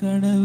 கடவது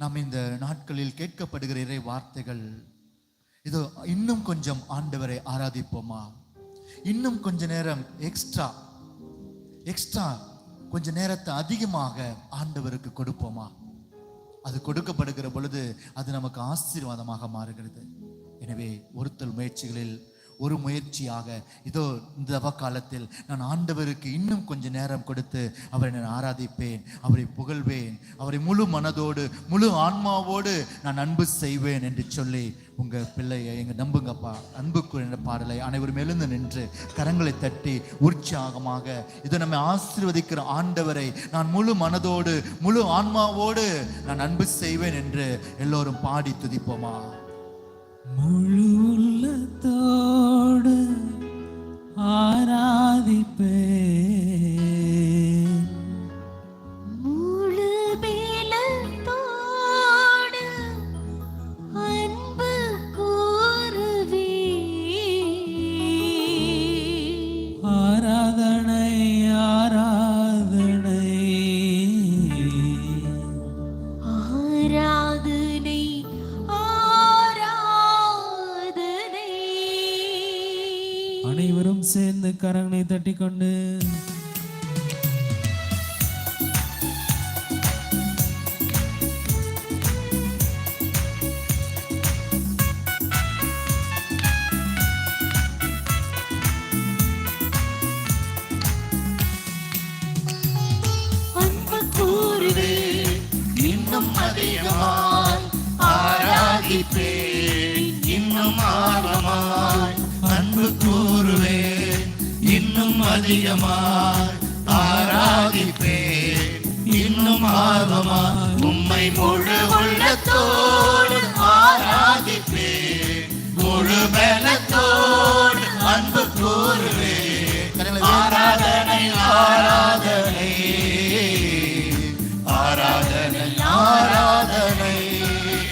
நாம் இந்த நாட்களில் கேட்கப்படுகிற இறை வார்த்தைகள் இதோ இன்னும் கொஞ்சம் ஆண்டவரை ஆராதிப்போமா? இன்னும் கொஞ்ச நேரம் எக்ஸ்ட்ரா எக்ஸ்ட்ரா கொஞ்ச நேரத்தை அதிகமாக ஆண்டவருக்கு கொடுப்போமா? அது கொடுக்கப்படுகிற பொழுது அது நமக்கு ஆசீர்வாதமாக மாறுகிறது. எனவே ஒருத்தல் முயற்சிகளில் ஒரு முயற்சியாக இதோ இந்த தவ காலத்தில் நான் ஆண்டவருக்கு இன்னும் கொஞ்ச நேரம் கொடுத்து அவரை நான் ஆராதிப்பேன் அவரை புகழ்வேன் அவரை முழு மனதோடு முழு ஆன்மாவோடு நான் அன்பு செய்வேன் என்று சொல்லி உங்க பிள்ளையை எங்க நம்புங்கப்பா அன்புக்கு என்ற பாடலை அனைவரும் எழுந்து நின்று கரங்களை தட்டி உற்சாகமாக இதை நம்மை ஆசீர்வதிக்கிற ஆண்டவரை நான் முழு மனதோடு முழு ஆன்மாவோடு நான் அன்பு செய்வேன் என்று எல்லோரும் பாடி துதிப்போமா? മുഴുവുള്ളത്തോട് ആരാധിപ്പേ? கட்டிக்கொண்டு. அதிகமா இன்னும் அதிகமாய் ஆராதிப்பே. இன்னும் ஆர்வமா உம்மை முழு உள்ளத்தோடு ஆராதிப்பே. முழு பலத்தோடு அன்பு கூறுவே. ஆராதனை ஆராதனை. ஆராதனை ஆராதனை.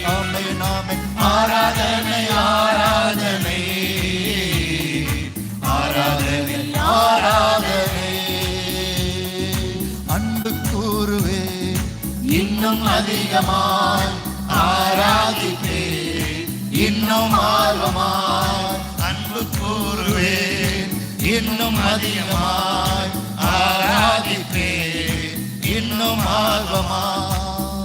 ஆமை நாமே ஆராதனை ஆராதனை ஆராதனை. இன்னும் அதிகமாய் ஆராதிப்பே இன்னும் ஆர்வமாய் அன்பு கூறுவே இன்னும் அதிகமாய் ஆராதிப்பே இன்னும் ஆர்வமாய்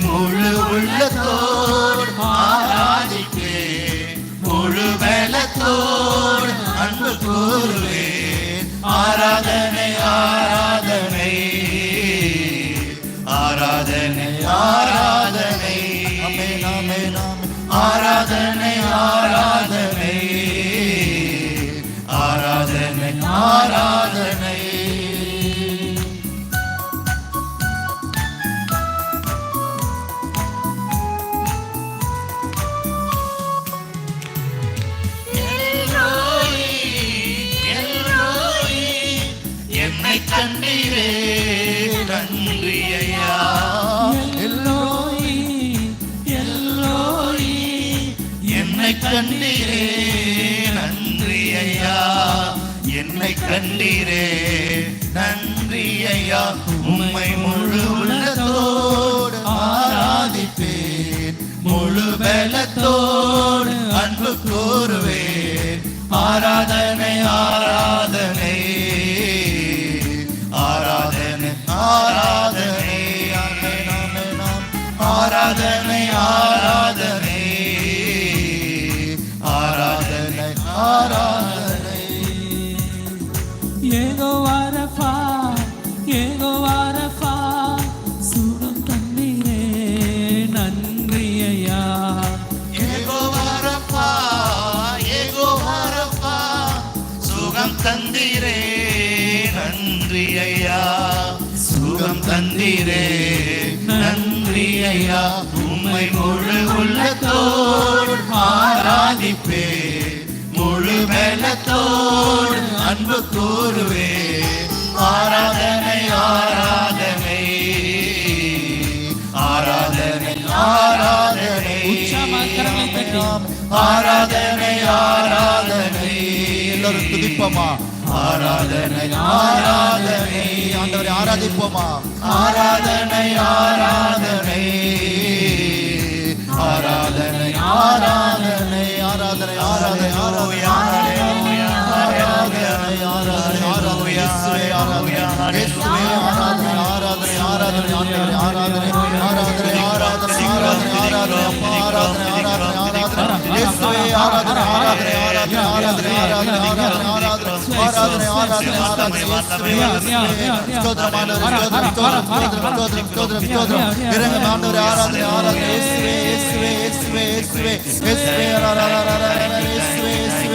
முழு உள்ளத்தோடு ஆராதிப்பே முழு பலத்தோடு அன்பு கூறுவே. ஆராதனை ஆராதனை. ஆராதனை ஆராதனை. ஆராதனை ஆராதனை. கண்டீரே நன்றி ஐயா எல்லோரி எல்லோரி என்னை கண்டீரே நன்றி ஐயா என்னை கண்டீரே நன்றி ஐயா உம்மை முழு உள்ளத்தோடு ஆராதிப்பேன். முழு பலத்தோடு அன்பு கூறுவேன். ஆராதனை ஆராத தந்தீரே நன்றி ஐயா உம்மை முழு உள்ளத்தோடு ஆராதிப்பே. முழு பலத்தோடு அன்பு கூறுவே. ஆராதனை ஆராதனை. ஆராதனை ஆராதனை. ஆராதனை ஆராதனை. எல்லாரும் துதிப்போமா? ஆராதனை ஆராதனை. ஆண்டவரை ஆராதிப்போமா? ஆராதனை ஆராதனை. ஆராதனை ஆராதனை. ஆராதனை ஆராதனை ஆராதனை. ஆராதனை ஆராதனை ஆராதனை. ஆராதனை. ஆராதனை ஆராதனை ஆண்டவரே ஆராதனை ஆராதனை ஆராதனை ஆராதனை ஆராதனை அப்பா ஆராதனை ஆராதனை ஆராதனை இயேசுவே ஆராதனை ஆராதனை ஆராதனை ஆராதனை ஆராதனை ஆராதனை ஆராதனை ஆராதனை ஆராதனை ஆராதனை இயேசுவே ஸ்தோத்திரம் ஆண்டவரே ஸ்தோத்திரம் ஸ்தோத்திரம் ஸ்தோத்திரம் ஸ்தோத்திரம் ஸ்தோத்திரம் இறங்கும் ஆண்டவரே ஆராதனை ஆராதனை இயேசுவே இயேசுவே இயேசுவே இயேசுவே இயேசுவே ஆராதனை இயேசுவே இயேசுவே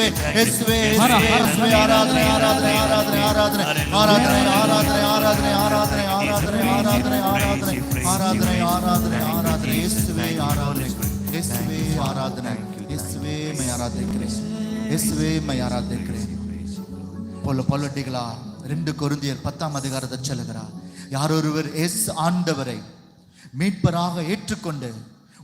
இயேசுவே இயேசுவே இயேசுவே இயேசுவே ஆராதனை ஆராதனை ஆராதனை ஆராதனை ஆராதனை ஆராதனை ஆராதனை ஆராதனை ஆராதனை ஆராதனை ஆராதனை ஆராதனை ஆராதனை ஆராதனை ஆராதனை இயேசுவே ஆராதனை இயேசுவே ஆராதனை இயேசுவே மை ஆராதிக்கிறேன் இயேசுவே மை ஆராதிக்கிறேன் போல பொல்லட்டிகளா ரெண்டு கொருந்தியர் பத்தாம் அதிகாரத்தை சொல்லுகிறார் யாரொருவர் எஸ் ஆண்டவரை மீட்பராக ஏற்றுக்கொண்டு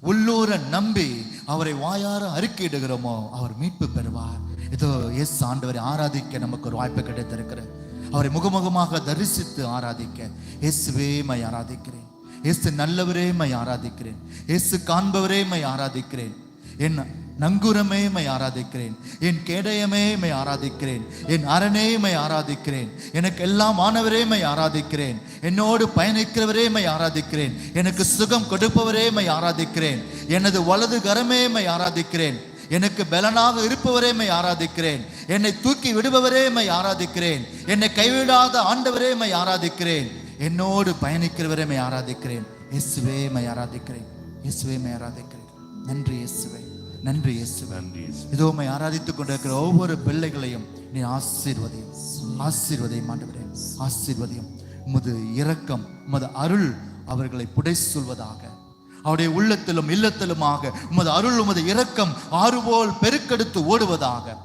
உள்ளூர நம்பி அவரை வாயார அறிக்கையிடுகிறோமோ அவர் மீட்பு பெறுவார். இதோ எஸ் ஆண்டவரை ஆராதிக்க நமக்கு ஒரு வாய்ப்பு கிடைத்திருக்கிறது. அவரை முகமுகமாக தரிசித்து ஆராதிக்க இயேசுவே மை ஆராதிக்கிறேன். இயேசு நல்லவரே மை ஆராதிக்கிறேன். இயேசு காண்பவரே மை ஆராதிக்கிறேன். என்ன நங்குரமே மை ஆராதிக்கிறேன் என் கேடயமே மை ஆராதிக்கிறேன் என் அரணே மை ஆராதிக்கிறேன் எனக்கு எல்லாம் ஆனவரே மை ஆராதிக்கிறேன் என்னோடு பயணிக்கிறவரே மை ஆராதிக்கிறேன் எனக்கு சுகம் கொடுப்பவரே மை ஆராதிக்கிறேன் எனது வலது கரமே மை ஆராதிக்கிறேன் எனக்கு பலனாக இருப்பவரே மை ஆராதிக்கிறேன் என்னை தூக்கி விடுபவரே மை ஆராதிக்கிறேன் என்னை கைவிடாத ஆண்டவரே மை ஆராதிக்கிறேன் என்னோடு பயணிக்கிறவரே மை ஆராதிக்கிறேன் இயேசுவே மை ஆராதிக்கிறேன் இயேசுவே மை ஆராதிக்கிறேன் நன்றி இயேசுவே நன்றி இயேசுவே. இதோ உம்மை ஆராதித்துக் கொண்டிருக்கிற ஒவ்வொரு பிள்ளைகளையும் நீ ஆசீர்வதியும். ஆசீர்வதியும். ஆண்டவரே. ஆசீர்வதியும். உமது இரக்கம் உமது அருள் அவர்களை புடை சொல்வதாக அவருடைய உள்ளத்திலும் இல்லத்திலுமாக உமது அருள் உமது இரக்கம் ஆறுபோல் பெருக்கெடுத்து ஓடுவதாக.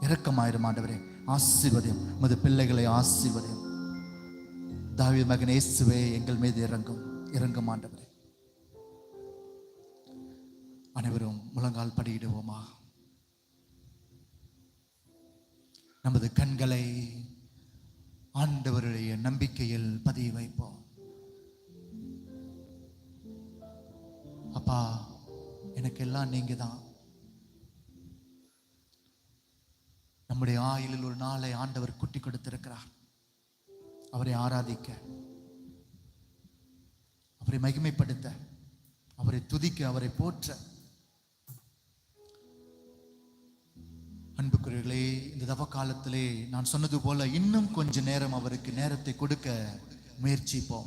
இரக்கமாயிரும் ஆண்டவரே. ஆசீர்வதியும். உமது பிள்ளைகளை ஆசீர்வதியும். தாவீது மகன் இயேசுவே எங்கள் மீது இறங்கும். இறங்கும் ஆண்டவரே. அனைவரும் முழங்கால் படியிடுவோமா? நமது கண்களை ஆண்டவருடைய நம்பிக்கையில் பதிய வைப்போம். அப்பா எனக்கு எல்லாம் நீங்க தான் நம்முடைய ஆயுளில் ஒரு நாளை ஆண்டவர் குட்டி கொடுத்திருக்கிறார். அவரை ஆராதிக்க அவரை மகிமைப்படுத்த அவரை துதிக்க அவரை போற்ற. அன்புக்குரியர்களே இந்த தவ காலத்திலே நான் சொன்னது போல இன்னும் கொஞ்ச நேரம் அவருக்கு நேரத்தை கொடுக்க முயற்சிப்போம்.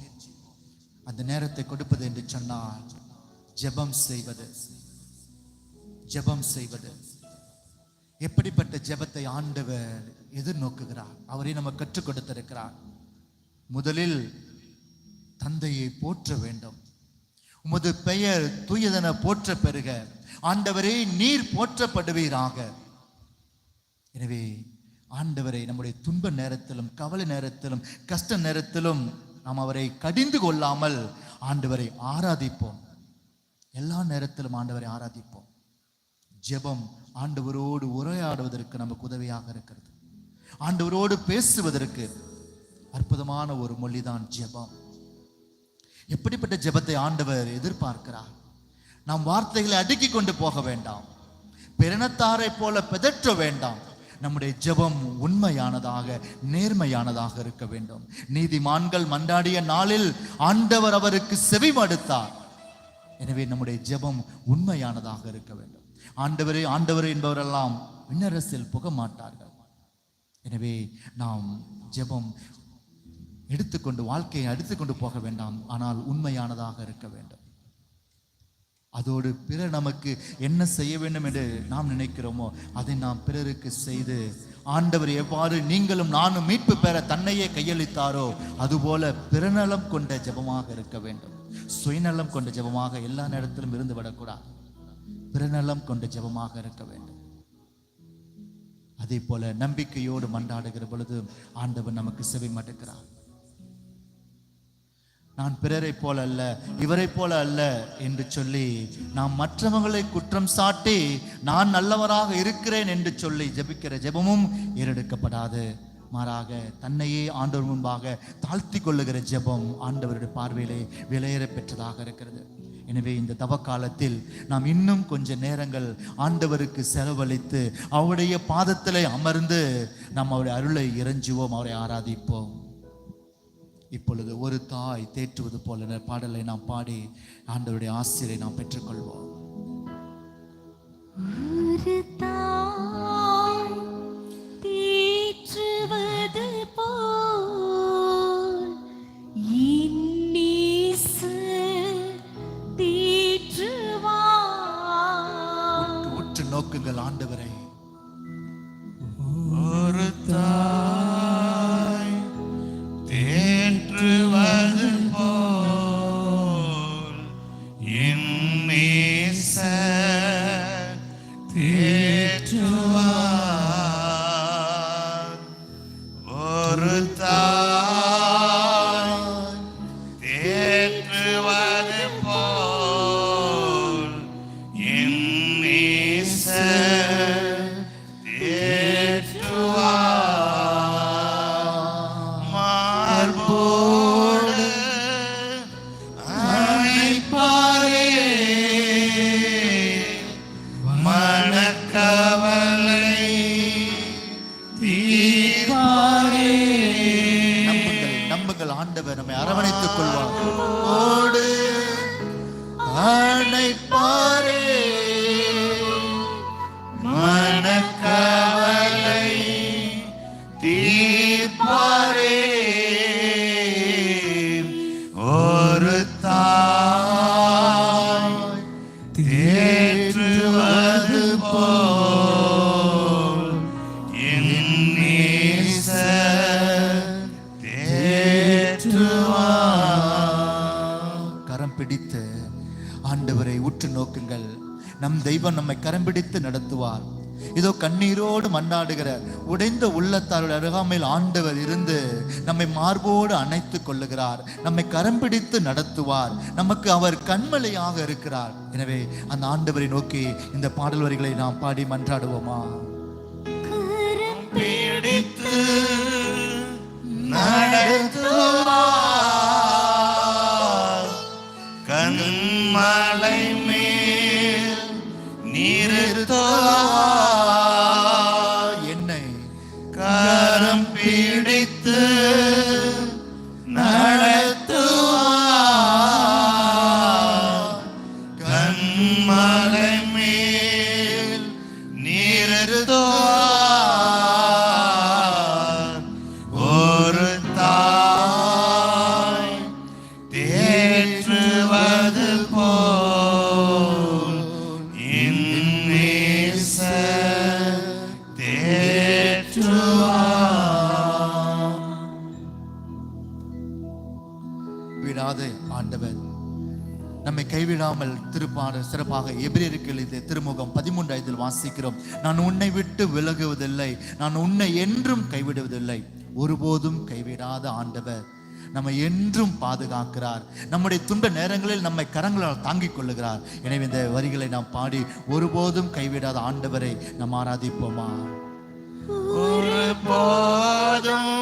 அந்த நேரத்தை கொடுப்பது என்று சொன்னால் ஜெபம் செய்வது. ஜெபம் செய்வது. எப்படிப்பட்ட ஜெபத்தை ஆண்டவர் எதிர்நோக்குகிறார்? அவரை நம்ம கற்றுக் கொடுத்திருக்கிறார். முதலில் தந்தையை போற்ற வேண்டும். உமது பெயர் தூயதென போற்ற பெறுக. ஆண்டவரே நீர் போற்றப்படுவீராக. எனவே ஆண்டவரை நம்முடைய துன்ப நேரத்திலும் கவலை நேரத்திலும் கஷ்ட நேரத்திலும் நாம் அவரை கடிந்து கொள்ளாமல் ஆண்டவரை ஆராதிப்போம். எல்லா நேரத்திலும் ஆண்டவரை ஆராதிப்போம். ஜெபம் ஆண்டவரோடு உரையாடுவதற்கு நமக்கு உதவியாக இருக்கிறது. ஆண்டவரோடு பேசுவதற்கு அற்புதமான ஒரு மொழிதான் ஜெபம். எப்படிப்பட்ட ஜெபத்தை ஆண்டவர் எதிர்பார்க்கிறார்? நாம் வார்த்தைகளை அடுக்கி கொண்டு போக வேண்டாம். பெருணத்தாரை போல பிதற்ற வேண்டாம். நம்முடைய ஜெபம் உண்மையானதாக நேர்மையானதாக இருக்க வேண்டும். நீதிமான்கள் மன்றாடிய நாளில் ஆண்டவர் அவருக்கு செவி மடுத்தார் எனவே நம்முடைய ஜெபம் உண்மையானதாக இருக்க வேண்டும். ஆண்டவரே ஆண்டவர் என்பவரெல்லாம் விண்ணரசில் புக மாட்டார்கள். எனவே நாம் ஜெபம் எடுத்துக்கொண்டு வாழ்க்கையை எடுத்துக்கொண்டு போக வேண்டாம். ஆனால் உண்மையானதாக இருக்க வேண்டும். அதோடு பிறர் நமக்கு என்ன செய்ய வேண்டும் என்று நாம் நினைக்கிறோமோ அதை நாம் பிறருக்கு செய்து ஆண்டவர் எவ்வாறு நீங்களும் நானும் மீட்பு பெற தன்னையே கையளித்தாரோ அதுபோல பிறநலம் கொண்ட ஜெபமாக இருக்க வேண்டும். சுயநலம் கொண்ட ஜெபமாக எல்லா நேரத்திலும் இருந்து விடக்கூடாது. பிறநலம் கொண்ட ஜெபமாக இருக்க வேண்டும். அதே போல நம்பிக்கையோடு மன்றாடுகிற பொழுது ஆண்டவர் நமக்கு செவி மடுக்கிறார். நான் பிறரை போல அல்ல இவரைப் போல அல்ல என்று சொல்லி நாம் மற்றவங்களை குற்றம் சாட்டி நான் நல்லவராக இருக்கிறேன் என்று சொல்லி ஜெபிக்கிற ஜெபமும் ஏறெடுக்கப்படாது. மாறாக தன்னையே ஆண்டவர் முன்பாக தாழ்த்தி கொள்ளுகிற ஜெபம் ஆண்டவருடைய பார்வையிலே விலையேற பெற்றதாக இருக்கிறது. எனவே இந்த தவ காலத்தில் நாம் இன்னும் கொஞ்ச நேரங்கள் ஆண்டவருக்கு செலவழித்து அவருடைய பாதத்திலே அமர்ந்து நாம் அவருடைய அருளை இறைஞ்சுவோம் அவரை ஆராதிப்போம். இப்பொழுது ஒரு தாய் தேற்றுவது போல பாடலை நாம் பாடி ஆண்டவருடைய ஆசிரியை நாம் பெற்றுக்கொள்வோம். ஒரு தாய் தேற்றுவது போல் உற்று நோக்குங்கள் ஆண்டவரை. கரம் பிடித்து ஆண்டவரை உற்று நோக்குங்கள். நம் தெய்வம் நம்மை கரம் பிடித்து நடத்துவார். இதோ கண்ணீரோடு மன்னாடுகிற உடைந்த உள்ளத்தாருடைய அருகாமையில் ஆண்டவர் இருந்து நம்மை மார்போடு அணைத்துக் கொள்ளுகிறார். நம்மை கரம் பிடித்து நடத்துவார். நமக்கு அவர் கண்மலையாக இருக்கிறார். எனவே அந்த ஆண்டவரை நோக்கி இந்த பாடல் வரிகளை நாம் பாடி மன்றாடுவோமா? பிடித்து நடத்துவார். 啊。வாசிக்கிறோம். நான் உன்னை விட்டு விலகுவதில்லை. நான் உன்னை என்றும் கைவிடுவதில்லை. ஒருபோதும் கைவிடாத ஆண்டவர் நம்மை என்றும் பாதுகாக்கிறார். நம்முடைய துன்ப நேரங்களில் நம்மை கரங்களால் தாங்கிக் கொள்ளுகிறார். எனவே இந்த வரிகளை நாம் பாடி ஒருபோதும் கைவிடாத ஆண்டவரை நாம் ஆராதிப்போமா? ஒரு போதும்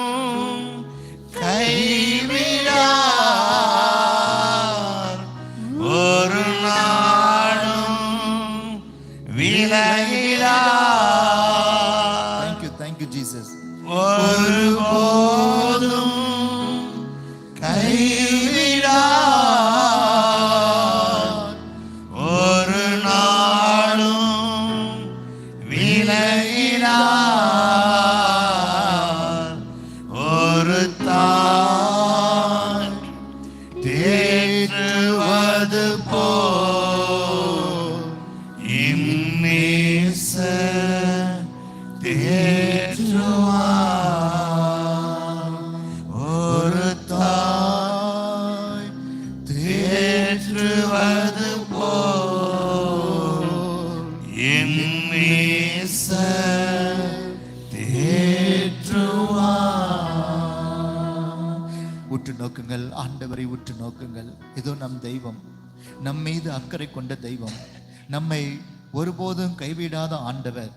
நோக்குங்கள். இதோ நம் தெய்வம். நம் மீது அக்கறை கொண்ட தெய்வம். நம்மை ஒருபோதும் கைவிடாத ஆண்டவர்.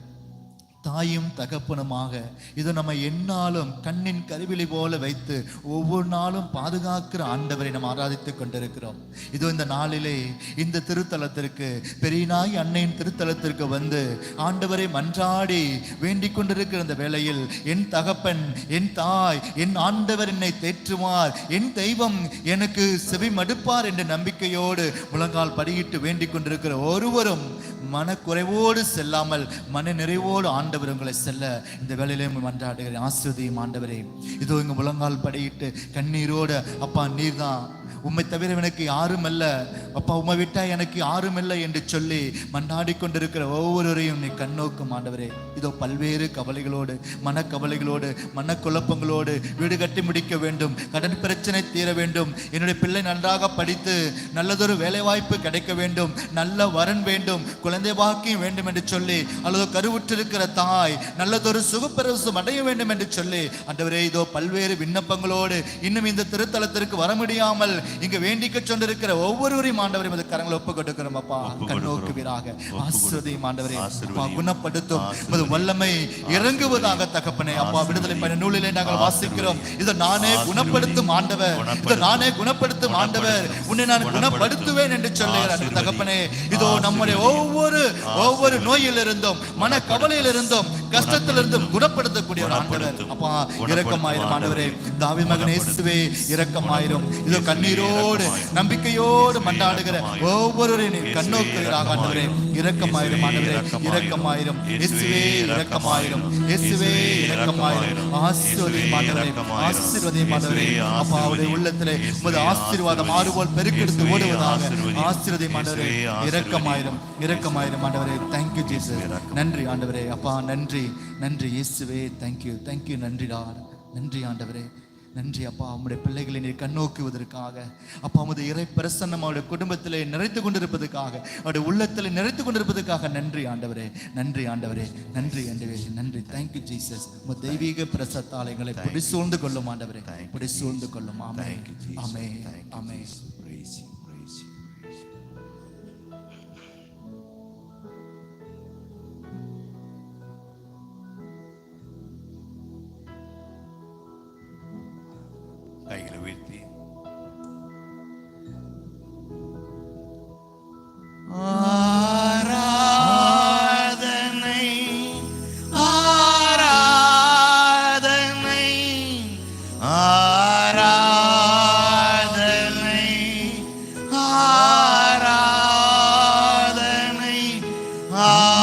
தாயும் தகப்பனுமாக இது நம்ம எந்நாளும் கண்ணின் கருவிழி போல வைத்து ஒவ்வொரு நாளும் பாதுகாக்கிற ஆண்டவரை நாம் ஆராதித்துக் கொண்டிருக்கிறோம். இதோ இந்த நாளிலே இந்த திருத்தலத்திற்கு பெரியநாய் அன்னையின் திருத்தலத்திற்கு வந்து ஆண்டவரை மன்றாடி வேண்டிக் கொண்டிருக்கிற இந்த வேளையில் என் தகப்பன் என் தாய் என் ஆண்டவர் என்னை தேற்றுவார் என் தெய்வம் எனக்கு செவி மடுப்பார் என்ற நம்பிக்கையோடு முழங்கால் படியிட்டு வேண்டிக் கொண்டிருக்கிற ஒருவரும் மனக்குறைவோடு செல்லாமல் மன நிறைவோடு ஆண்டவர் உங்களை செல்ல இந்த வேலையிலேயும் மன்றாடுகிறேன். ஆசிரியம் ஆண்டவரே. இதோ இங்கே முழங்கால் படியிட்டு கண்ணீரோடு அப்பா நீர்தான். உம்மை தவிர எனக்கு யாரும் அல்ல. அப்பா உம்மை விட்டா எனக்கு யாரும் இல்லை என்று சொல்லி மண்டாடி கொண்டிருக்கிற ஒவ்வொருவரையும் நீ கண்ணோக்கும் ஆண்டவரே. இதோ பல்வேறு கவலைகளோடு மனக்கவலைகளோடு மனக்குழப்பங்களோடு வீடு கட்டி முடிக்க வேண்டும் கடன் பிரச்சனை தீர வேண்டும் என்னுடைய பிள்ளை நன்றாக படித்து நல்லதொரு வேலைவாய்ப்பு கிடைக்க வேண்டும் நல்ல வரன் வேண்டும் குழந்தை குழந்தை பாக்கியம் வேண்டும் என்று சொல்லி அல்லது கருவுற்றிருக்கிற தாய் நல்லதொரு சுகப்பிரசம் அடைய வேண்டும் என்று சொல்லி ஆண்டவரே இதோ பல்வேறு விண்ணப்பங்களோடு இன்னும் இந்த திருத்தலத்திற்கு வர முடியாமல் இங்கு வேண்டிக்க சொன்னிருக்கிற ஒவ்வொருவரையும் ஆண்டவரையும் இந்த கரங்களை ஒப்பு கொடுக்கிறோம் அப்பா. கண்ணோக்குவீராக ஆசிர்வதியும் ஆண்டவரே. அப்பா குணப்படுத்தும். உமது வல்லமை இறங்குவதாக தகப்பனே. அப்பா விடுதலை பயண நூலிலே நாங்கள் வாசிக்கிறோம். இதை நானே குணப்படுத்தும் ஆண்டவர். இதை நானே குணப்படுத்தும் ஆண்டவர். உன்னை நான் குணப்படுத்துவேன் என்று சொல்லுகிறார். தகப்பனே இதோ நம்முடைய ஒவ்வொரு ஒவ்வொரு நோயிலிருந்தும் மன கவலையிலிருந்தும் கஷ்டத்திலிருந்தும் குணப்படுத்தக்கூடிய ஒரு ஆண்டவர் அப்பா இரக்கமாயிரும் ஆண்டவரே. தாவி மகன் இயேசுவே இரக்கமாயிரும். இதோ கண்ணீரோடு நம்பிக்கையோடு மண்டாடுகிற ஒவ்வொருவரையும் கண்ணோக்குகிறாக ஆண்டவரே. இரக்கமாயிரும் ஆண்டவரே. இரக்கமாயிரும். இயேசுவே இரக்கமாயிரும். இயேசுவே இரக்கமாயிரும். ஆசீர்வதியும் ஆண்டவரே. ஆசீர்வதியும் ஆண்டவரே. அப்பா அவருடைய உள்ளத்திலே உமது ஆசீர்வாதம் ஆறுபோல் பெருக்கெடுத்து ஓடுவதாக ஆசீர்வதியும் ஆண்டவரே. இரக்கமாயிரும். இரக்கமாயிரும் ஆண்டவரே. தேங்க்யூ ஜீசஸ் நன்றி ஆண்டவரே. அப்பா நன்றி. நன்றி இயேசுவே தேங்க்யூ தேங்க்யூ நன்றிடா நன்றி ஆண்டவரே. நன்றி அப்பா உம்முடைய பிள்ளைகளை நீர் கண்ணோக்குவதற்காக. அப்பா உமது இறை பிரசன்னம் அவருடைய குடும்பத்திலே நிறைத்து கொண்டிருப்பதற்காக. அவருடைய உள்ளத்திலே நிறைத்து கொண்டிருப்பதற்காக நன்றி ஆண்டவரே நன்றி ஆண்டவரே நன்றி ஆண்டவரே நன்றி. தேங்க்யூ ஜீசஸ் உமது தெய்வீக பிரசத்தாலைகளை பிடி சூழ்ந்து கொள்ளும் ஆண்டவரே பிடி சூழ்ந்து கொள்ளும். ஆமே ஆமே ஆமே Ah.